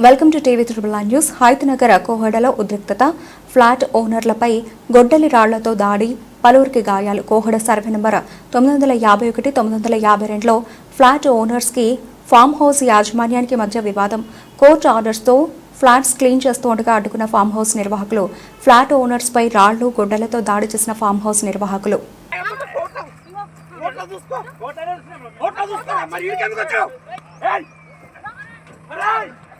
Welcome to TV triple news Hayathnagar కోహడలో ఉద్రిక్తత flat ఓనర్లపై గొడ్డలి రాళ్ళతో దాడి పలువురికి గాయాలు కోహడ సర్వే నెంబర్ తొమ్మిది వందల యాభై ఒకటి తొమ్మిది వందల యాభై రెండులో ఫ్లాట్ ఓనర్స్కి ఫామ్ హౌస్ యాజమాన్యానికి మధ్య వివాదం కోర్టు ఆర్డర్స్తో ఫ్లాట్స్ క్లీన్ చేస్తూ ఉండగా అడ్డుకున్న ఫామ్ హౌస్ నిర్వాహకులు ఫ్లాట్ ఓనర్స్పై రాళ్ళు గొడ్డలతో దాడి చేసిన ఫామ్ హౌస్ నిర్వాహకులు చూసుకో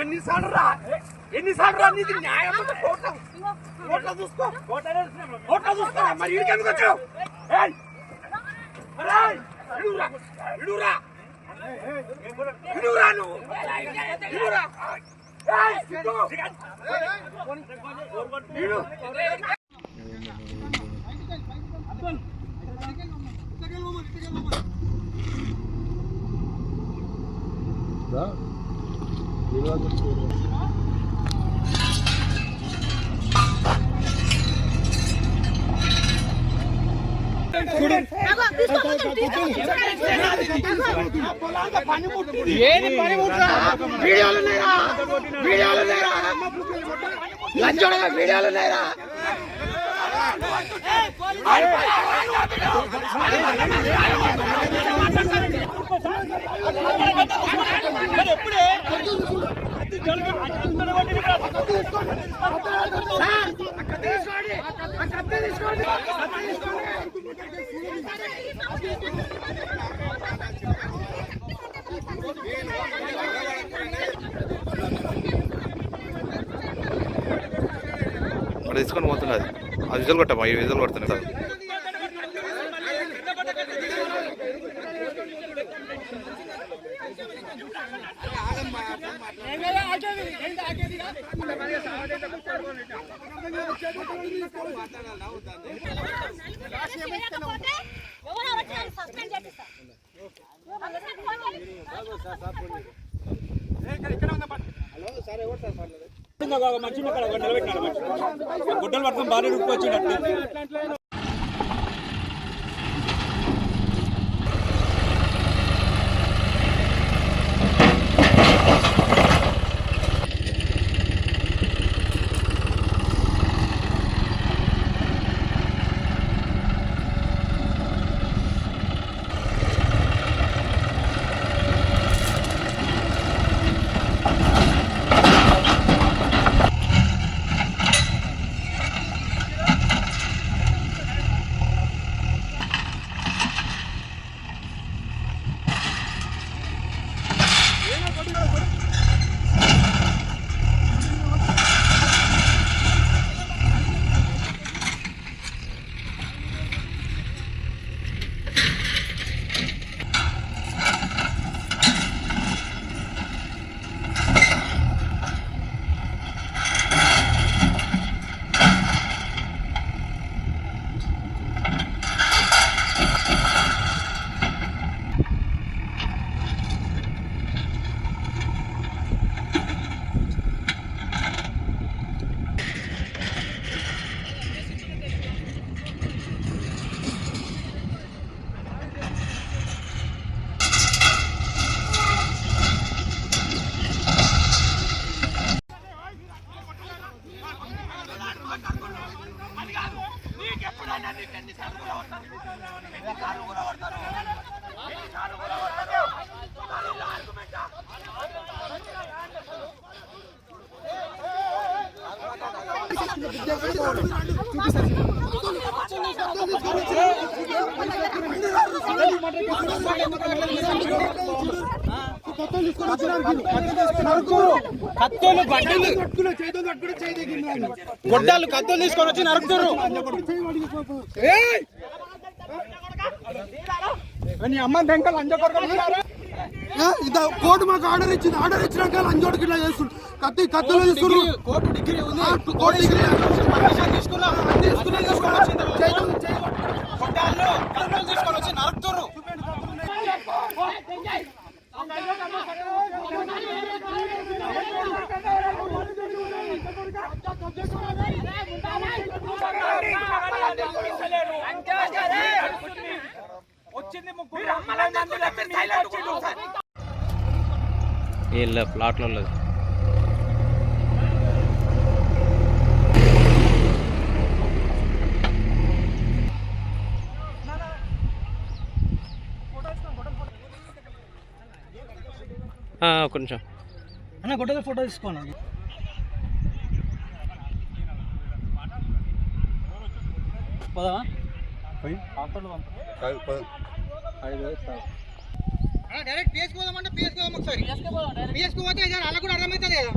ఎన్నిసార్లు రా? ఎన్నిసార్లు రా? నీది న్యాయం అంటే కోట్ల కోట్ల చూసుకో. కోట్ల చూసుకో మరి ఇడికి ఎందుకు వచ్చావు? ఏయ్! అరేయ్! ఇడురా! ఇడురా! ఇడురా నువ్వు! ఇడురా! ఏది పని వీడియోలు ఉన్నాయా వీడియోలు ఉన్నాయా లంచోడగా వీడియోలు ఉన్నాయా అక్కడ తీసుకొని పోతున్నది అది విజువల్ కొట్టమ్మా ఈ విజువల్ కొడుతున్నాయి సార్ చేయకపోతే ఎవరో వచ్చి నన్ను సస్పెండ్ చేపిస్తారు. ఒకసారి ఫోన్ చేయండి. గుడ్డలు పట్టుకొని భారీ రూపు వచ్చినట్టు కత్తులు బట్టలు గొడ్డలు కత్తులు తీసుకొని వచ్చి నరుకుతారు నీ అమ్మ బెంకలు అంజ ఇద కోర్టు మాకు ఆర్డర్ ఇచ్చింది. ఆర్డర్ ఇచ్చినాక లంచోడికి ఇట్లా చేస్తుండు. కత్తి కత్తులు ఇస్తున్నారు కోర్టు డిగ్రీ ఉంది. కోర్టు డిగ్రీ తీసుకున్నాం. తీసుకుని తీసుకొని కొట్టాళ్ళు కర్నూలు తీసుకొని వచ్చి నరుకుతుర్రు. వీళ్ళ ప్లాట్లో ఉన్నది ఆ, ఒక్క నిమిషం. అన్న గొడ్డల ఫోటో తీసుకోండి పదవా డైరెక్ట్ పిఎస్కి పోదామంటే పిఎస్కి పోదాం ఒకసారి పిఎస్కి పోతే అలా కూడా అర్థమవుతుంది కదా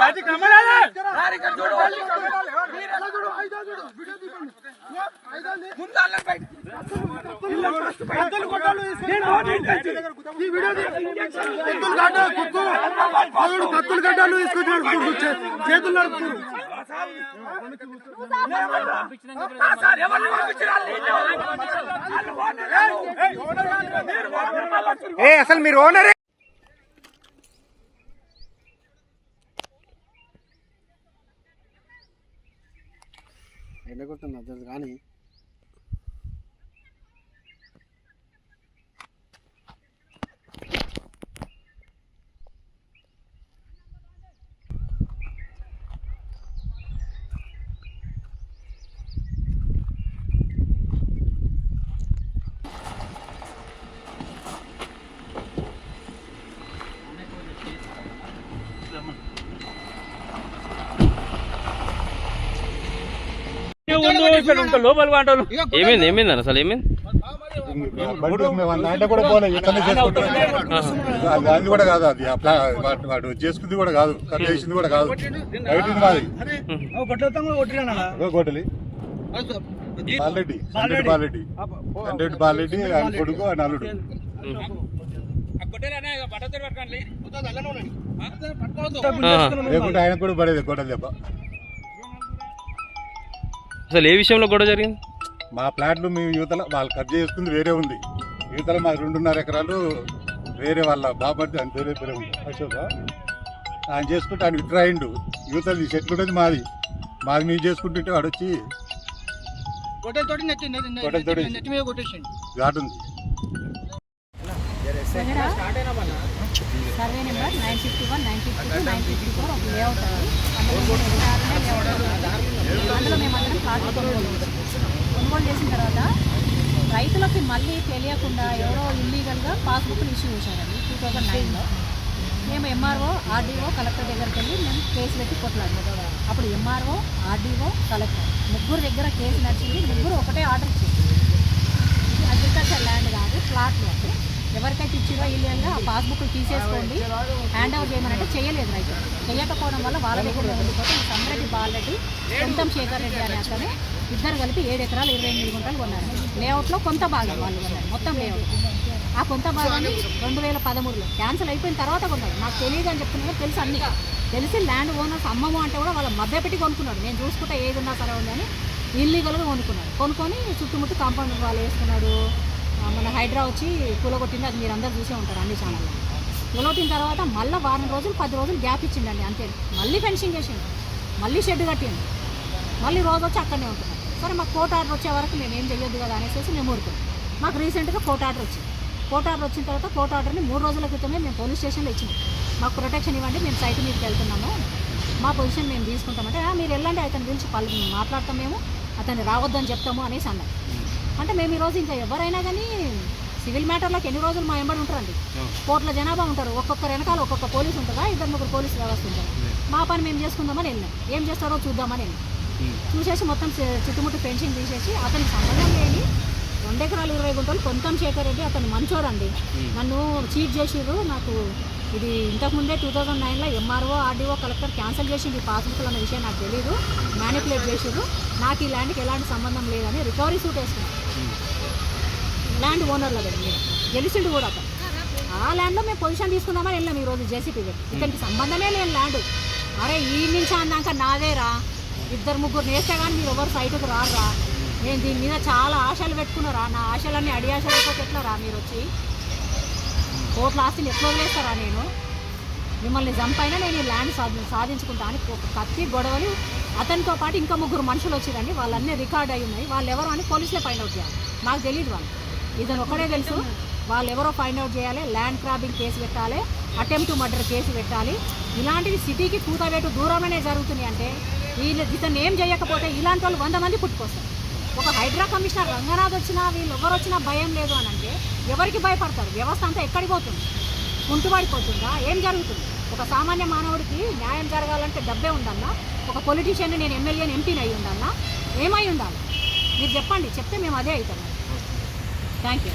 వాడు కత్తులు గడ్డలు తీసుకొచ్చినాడు చేతులు నడుపుతున్నారు అసలు మీరు ఓనరే? ఎండగొట్టున్నా కానీ ఏమైంది? ఏమైంది? అన్న అసలు ఏమైంది కూడా పోలే ఇతనే చేసుకుంటాడు అది కూడా కాదు అది వాడు- చేసుకుంది కూడా కాదు కట్ చేసింది కూడా కాదు బయట మాది ఇగో గొడ్డలి బాలరెడ్డి సండెడ్డి బాలరెడ్డి సండెడ్డి బాలరెడ్డి ఆయన కొడుకు ఆయన అల్లుడు లేకుంటే ఆయన కూడా పడేది గొడ్డలి దెబ్బ అసలు ఏ విషయంలో గొడవ జరిగింది? మా ప్లాట్లు మేము యువతల వాళ్ళు కట్ చేసుకుంది వేరే ఉంది. యువతల మా రెండున్నర ఎకరాలు వేరే వాళ్ళ బాబర్ది అని వేరే పేరే ఉంది. అశోక. ఆయన చేసుకుంటే ఆయన విత్డ్రా అయిండు. యువతల ఉండేది మాది. మాది మేము చేసుకుంటుంటే వాడు వచ్చి గొడ్డలతోటి మీద కొట్టేసిండు. ఘాటు ఉంది. Survey number nine fifty one nine fifty two nine fifty four ఒక లేఅవుట్ అందులో మేము అందులో మేమందరం కొనుగోలు కొనుగోలు చేసిన తర్వాత రైతులకి మళ్ళీ తెలియకుండా ఎవరో ఇల్లీగల్గా పాస్బుక్లు ఇష్యూ చేశారండి టూ థౌజండ్ నైన్లో మేము ఎంఆర్ఓ ఆర్డీఓ కలెక్టర్ దగ్గరికి వెళ్ళి మేము కేసు పెట్టి కొట్లాడాం. అప్పుడు ఎంఆర్ఓ ఆర్డీఓ కలెక్టర్ ముగ్గురు దగ్గర కేసు నడిచింది ముగ్గురు ఒకటే ఆర్డర్ ఇచ్చింది అగ్రికల్చర్ ల్యాండ్ కాదు ప్లాట్లు అంటే ఎవరికైతే ఇచ్చిరో ఇల్లు ఆ పాస్బుక్ తీసేసుకోండి. హ్యాండ్ ఓవర్ చేయమనంటే చేయలేదు రైతు. చేయకపోవడం వల్ల వాళ్ళ దగ్గర ఉండిపోతే ఈ బాలరెడ్డి సొంతం శేఖర్ రెడ్డి అనే అతను ఇద్దరు కలిపి ఏడు ఎకరాలు ఇరవై ఎనిమిది గుంటలు కొన్నారు. లేఅవుట్లో కొంత భాగం వాళ్ళు కొన్నారు. మొత్తం లేఅవుట్. ఆ కొంత భాగాన్ని రెండు వేల పదమూడులో క్యాన్సిల్ అయిపోయిన తర్వాత కొన్నారు. నాకు తెలియదు అని చెప్తున్నారు. తెలుసు అన్ని. తెలిసి ల్యాండ్ ఓనర్స్ అమ్మము అంటే కూడా వాళ్ళ మధ్య పెట్టి కొనుక్కున్నాడు. నేను చూసుకుంటే ఏది ఉన్నా సరే ఉందని ఇల్లీగల్గా కొనుక్కున్నాడు. కొనుక్కొని చుట్టుముట్టు కాంపౌండ్ వాళ్ళు వేసుకున్నాడు. మన హైడ్రా వచ్చి కూలగొట్టింది అది మీరు అందరు చూసే ఉంటారు అన్ని ఛానల్లో కూలగొట్టిన తర్వాత మళ్ళీ వారం రోజులు పది రోజులు గ్యాప్ ఇచ్చిండండి అంతే. మళ్ళీ ఫెన్సింగ్ చేసిండు మళ్ళీ షెడ్ కట్టిండు. మళ్ళీ రోజు వచ్చి అక్కడనే ఉంటున్నాం. సరే మాకు కోర్టు ఆర్డర్ వచ్చే వరకు మేము ఏం చేయొద్దు కదా అనేసి మేము ఊరుకున్నాం. మాకు రీసెంట్గా కోర్టు ఆర్డర్ వచ్చింది. కోర్టు ఆర్డర్ వచ్చిన తర్వాత కోర్టు ఆర్డర్ని మూడు రోజుల క్రితమే మేము పోలీస్ స్టేషన్లో ఇచ్చినాం. మాకు ప్రొటెక్షన్ ఇవ్వండి మేము సైట్ మీదకి వెళ్తున్నాము. మా పొజిషన్ మేము తీసుకుంటామంటే మీరు వెళ్ళండి అతని గురించి పలు మాట్లాడతాం మేము అతన్ని రావద్దని చెప్తాము అనేసి అన్నారు అంటే మేము ఈరోజు ఇంకా ఎవరైనా కానీ సివిల్ మ్యాటర్లోకి ఎన్ని రోజులు మా ఎంబడి ఉంటారండి? కోట్ల జనాభా ఉంటారు. ఒక్కొక్కరు వెనకాల ఒక్కొక్క పోలీస్ ఉంటుందా? ఇద్దరు ముగ్గురు పోలీస్ వ్యవస్థ ఉంటారు మా పని మేము చేసుకుందామని వెళ్ళాం ఏం చేస్తారో చూద్దామని వెళ్ళాం చూసేసి మొత్తం చుట్టుముట్టు పెన్షన్ తీసేసి అతనికి సంబంధం లేని రెండు ఎకరాలు ఇరవై గుంటలు కొంతం శేఖర్ రెడ్డి అతను మంచోడండి. నన్ను చీట్ చేసిర్రు. నాకు ఇది ఇంతకుముందే టూ థౌజండ్ నైన్లో ఎంఆర్ఓ ఆర్డీఓ కలెక్టర్ క్యాన్సిల్ చేసింది పాస్బుక్లు అన్న విషయం నాకు తెలియదు మ్యానిపులేట్ చేసిర్రు. నాకు ఈ ల్యాండ్కి ఎలాంటి సంబంధం లేదని రికవరీ సూట్ వేసుకున్నాను ల్యాండ్ ఓనర్ల దగ్గర మీరు గెలిచిండు కూడా అతను. ఆ ల్యాండ్లో మేము పొజిషన్ తీసుకుందామని వెళ్ళాం ఈరోజు జేసీపీ ఇతనికి సంబంధమే లేదు ల్యాండ్. అరే ఈ నుంచి అన్నాక నాదేరా. ఇద్దరు ముగ్గురు నేస్తే కానీ మీరు ఎవరు సైటుకు రారా నేను దీని మీద చాలా ఆశలు పెట్టుకున్నారా? నా ఆశలన్నీ అడి ఆశలు అయిపోతే ఎట్లా రా మీరు వచ్చి? కోట్ల ఆస్తిని ఎట్లా వదిలేస్తారా నేను? మిమ్మల్ని చంపైనా నేను ఈ ల్యాండ్ సాధి సాధించుకుంటా అని కత్తి గొడవలు. అతనితో పాటు ఇంకా ముగ్గురు మనుషులు వచ్చిరండి. వాళ్ళన్నీ రికార్డ్ అయి ఉన్నాయి. వాళ్ళు ఎవరు అని పోలీసులే ఫైండ్ అవుట్ చేయాలి. నాకు తెలియదు వాళ్ళు. ఇతను ఒకడే తెలుసు. వాళ్ళు ఎవరో ఫైండ్ అవుట్ చేయాలి ల్యాండ్ క్రాబింగ్ కేసు పెట్టాలి అటెంప్ట్ మర్డర్ కేసు పెట్టాలి. ఇలాంటివి సిటీకి కూతవేటు దూరమనే జరుగుతున్నాయి అంటే వీళ్ళు ఇతను ఏం చేయకపోతే ఇలాంటి వాళ్ళు వంద మంది పుట్టుకొస్తారు. ఒక హైడ్రా కమిషనర్ రంగనాథ్ వచ్చినా వీళ్ళు ఎవరు వచ్చినా భయం లేదు అని అంటే ఎవరికి భయపడతారు? వ్యవస్థ అంతా ఎక్కడికి పోతుంది? కుంటుపడిపోతుందా ఏం జరుగుతుంది? ఒక సామాన్య మానవుడికి న్యాయం జరగాలంటే డబ్బే ఉందన్నా ఒక పొలిటీషియన్ నేను ఎమ్మెల్యేని ఎంపీని అయి ఉందన్నా ఏమై ఉండాలి? మీరు చెప్పండి చెప్తే మేము అదే అవుతాం Thank you.